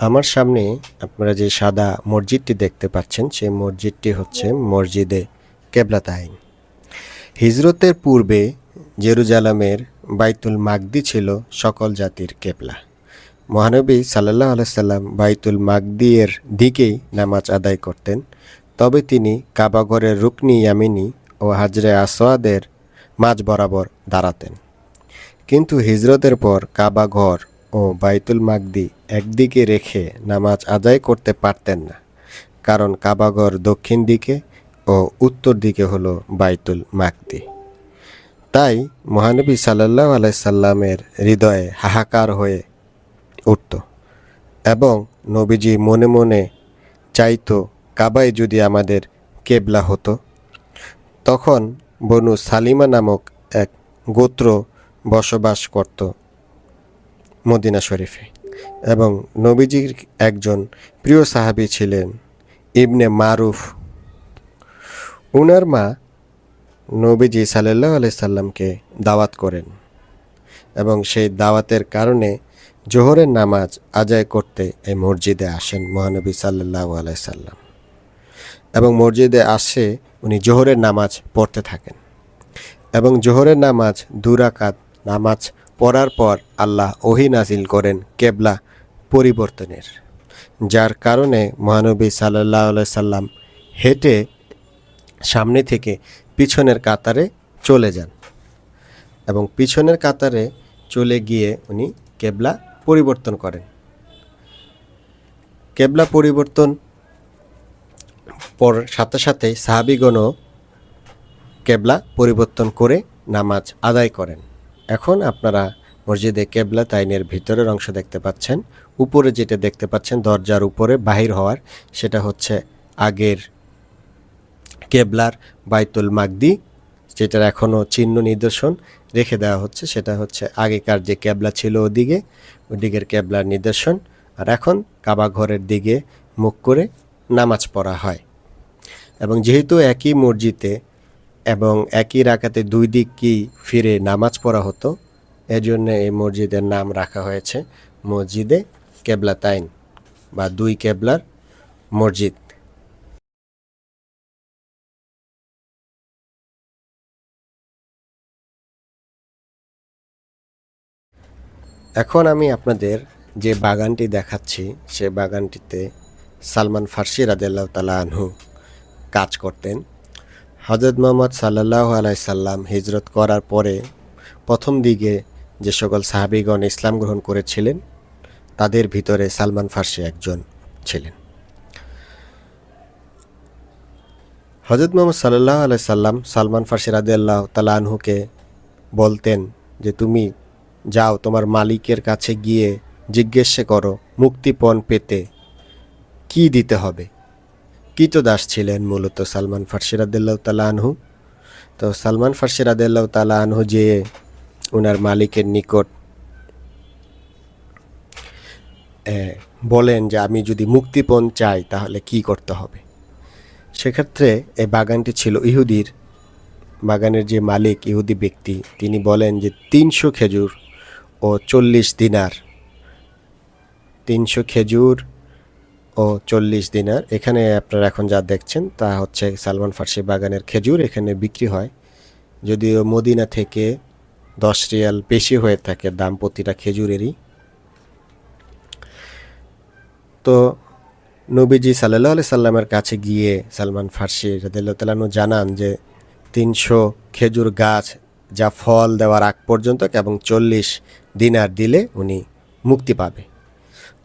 আমার সামনে আপনারা যে সাদা মসজিদটি দেখতে পাচ্ছেন, সেই মসজিদটি হচ্ছে মসজিদে কেবলাতাইন হিজরতের পূর্বে জেরুজালামের বাইতুল মাগদি ছিল সকল জাতির কেবলা। মহানবী সাল্লাহ আলাইসাল্লাম বাইতুল মাগদিয়ের দিকেই নামাজ আদায় করতেন। তবে তিনি কাবাঘরের রুকনি ইয়ামিনী ও হাজরে আসোয়াদের মাঝ বরাবর দাঁড়াতেন। কিন্তু হিজরতের পর কাবা ঘর ও বাইতুল মাগদি একদিকে রেখে নামাজ আদায় করতে পারতেন না, কারণ কাবাঘর দক্ষিণ দিকে ও উত্তর দিকে হলো বাইতুল মাগদি। তাই মহানবী সাল্লাহ আলাইসাল্লামের হৃদয়ে হাহাকার হয়ে উঠত এবং নবীজি মনে মনে চাইতো, কাবায় যদি আমাদের কেবলা হতো, তখন বনু সালিমা নামক এক গোত্র বসবাস করত। মদিনা শরীফে। এবং নবীজির একজন প্রিয় সাহাবী ছিলেন ইবনে মারুফ। উনার মা নবীজি সাল্লাহ আলাইসাল্লামকে দাওয়াত করেন এবং সেই দাওয়াতের কারণে জোহরের নামাজ আদায় করতে এই মসজিদে আসেন মহানবী সাল্লাহ আলাইসাল্লাম এবং মসজিদে আসে উনি জোহরের নামাজ পড়তে থাকেন। এবং জোহরের নামাজ দুরাকাত নামাজ পড়ার পর আল্লাহ ওহি নাজিল করেন কেবলা পরিবর্তনের, যার কারণে মহানবী সাল্লাহ সাল্লাম হেঁটে সামনে থেকে পিছনের কাতারে চলে যান এবং পিছনের কাতারে চলে গিয়ে উনি কেবলা পরিবর্তন করেন। কেবলা পরিবর্তন পর সাথে সাথে সাহাবিগণও কেবলা পরিবর্তন করে নামাজ আদায় করেন। এখন আপনারা মসজিদে কেবলা তাইনের ভিতরের অংশ দেখতে পাচ্ছেন। উপরে যেটা দেখতে পাচ্ছেন, দরজার উপরে বাহির হওয়ার, সেটা হচ্ছে আগের কেবলার বাইতুল মাগদি, যেটার এখনও চিহ্ন নিদর্শন রেখে দেওয়া হচ্ছে। সেটা হচ্ছে আগেকার যে কেবলা ছিল ওদিকে, ওদিকের কেবলার নিদর্শন। আর এখন কাবা ঘরের দিকে মুখ করে নামাজ পড়া হয়। এবং যেহেতু একই মসজিদে এবং একই রাকাতে দুই দিকই ফিরে নামাজ পড়া হতো। এজন্য এই মসজিদের নাম রাখা হয়েছে মসজিদে কেবলাতাইন বা দুই কেবলার মসজিদ। এখন আমি আপনাদের যে বাগানটি দেখাচ্ছি, সে বাগানটিতে সালমান ফার্সি রাদেল্লাহ তালা আনহু কাজ করতেন। হজরত মোহাম্মদ সাল্লাহ আলাইসাল্লাম হিজরত করার পরে প্রথম দিকে যে সকল সাহাবিগণ ইসলাম গ্রহণ করেছিলেন, তাদের ভিতরে সালমান ফার্সি একজন ছিলেন। হজরত মোহাম্মদ সাল্লাহ আলাইসাল্লাম সালমান ফার্সি রাদিয়াল্লাহ তালা আনহুকে বলতেন যে, তুমি যাও তোমার মালিকের কাছে গিয়ে জিজ্ঞেস করো, মুক্তিপণ পেতে কি দিতে হবে? কীতদাস ছিলেন মূলত সালমান ফার্সি রাদিল্লাহ তালা আনহু। তো সালমান ফার্সি রাদিল্লাহ তালা আনহু যে ওনার মালিকের নিকট বলেন যে আমি যদি মুক্তিপণ চাই তাহলে কি করতে হবে? সেক্ষেত্রে এই বাগানটি ছিল ইহুদির, বাগানের যে মালিক ইহুদি ব্যক্তি, তিনি বলেন যে তিনশো খেজুর ও চল্লিশ দিনার, তিনশো খেজুর ও চল্লিশ দিনার। এখানে আপনারা এখন যা দেখছেন তা হচ্ছে সালমান ফার্সি বাগানের খেজুর এখানে বিক্রি হয়। যদিও মদিনা থেকে দশ রিয়াল বেশি হয়ে থাকে দাম প্রতিটা খেজুরেরই। তো নবীজি সাল্লাহ আলি সাল্লামের কাছে গিয়ে সালমান ফার্সি রাদিল্লাহ তালানু জানান যে, তিনশো খেজুর গাছ যা ফল দেওয়ার আগ পর্যন্ত এবং চল্লিশ দিনার দিলে উনি মুক্তি পাবে।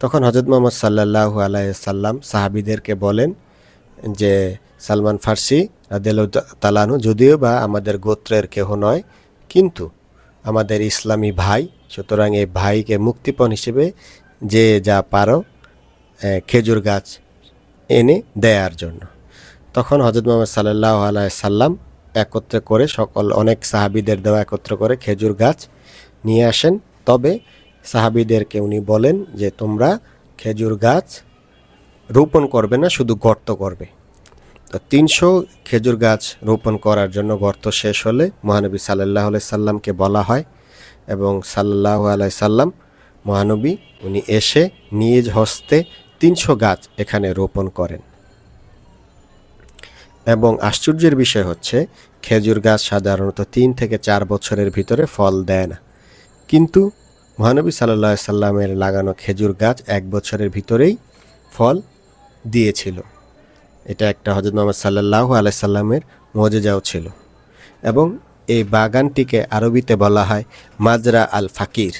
তখন হজরত মোহাম্মদ সাল্লাহ আলাইসাল্লাম সাহাবিদেরকে বলেন যে, সালমান ফার্সি রাদেল তালানু যদিও বা আমাদের গোত্রের কেহ নয়, কিন্তু আমাদের ইসলামী ভাই, সুতরাং এই ভাইকে মুক্তিপণ হিসেবে যে যা পারো খেজুর গাছ এনে দেয়ার জন্য। তখন হজরত মোহাম্মদ সাল্লাহ সাল্লাম একত্রে করে সকল অনেক সাহাবিদের দেওয়া একত্র করে খেজুর গাছ নিয়ে আসেন। তবে সাহাবিদেরকে উনি বলেন যে তোমরা খেজুর গাছ রোপণ করবে না, শুধু গর্ত করবে। তো তিনশো খেজুর গাছ রোপণ করার জন্য গর্ত শেষ হলে মহানবী সাল্লাহ সাল্লামকে বলা হয় এবং সাল্লাহ আলাই সাল্লাম মহানবী উনি এসে নিজ হস্তে তিনশো গাছ এখানে রোপণ করেন। এবং আশ্চর্যের বিষয় হচ্ছে, খেজুর গাছ সাধারণত তিন থেকে চার বছরের ভিতরে ফল দেয় না। কিন্তু মহানবী সাল্লাহ সাল্লামের লাগানো খেজুর গাছ এক বছরের ভিতরেই ফল দিয়েছিল। এটা একটা হজরত মোহাম্মদ সাল্লাহ আলাইসাল্লামের মজেজাও ছিল। এবং এই বাগানটিকে আরবিতে বলা হয় মাজরা আল ফাকির।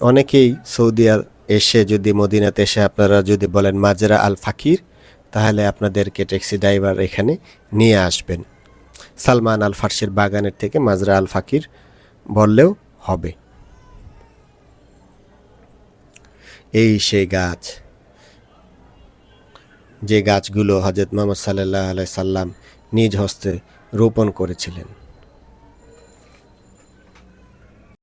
অনেকেই সৌদি আর এসে যদি মদিনাতে এসে আপনারা যদি বলেন মাজরা আল ফাকির, তাহলে আপনাদেরকে ট্যাক্সি ড্রাইভার এখানে নিয়ে আসবেন। সালমান আল ফার্সির বাগানের থেকে মাজরা আল ফাকির বললেও হবে। এই সেই গাছ। যে গাছগুলো হজরত মোহাম্মদ সাল্লাহ আলাই সাল্লাম নিজ হস্তে রোপণ করেছিলেন।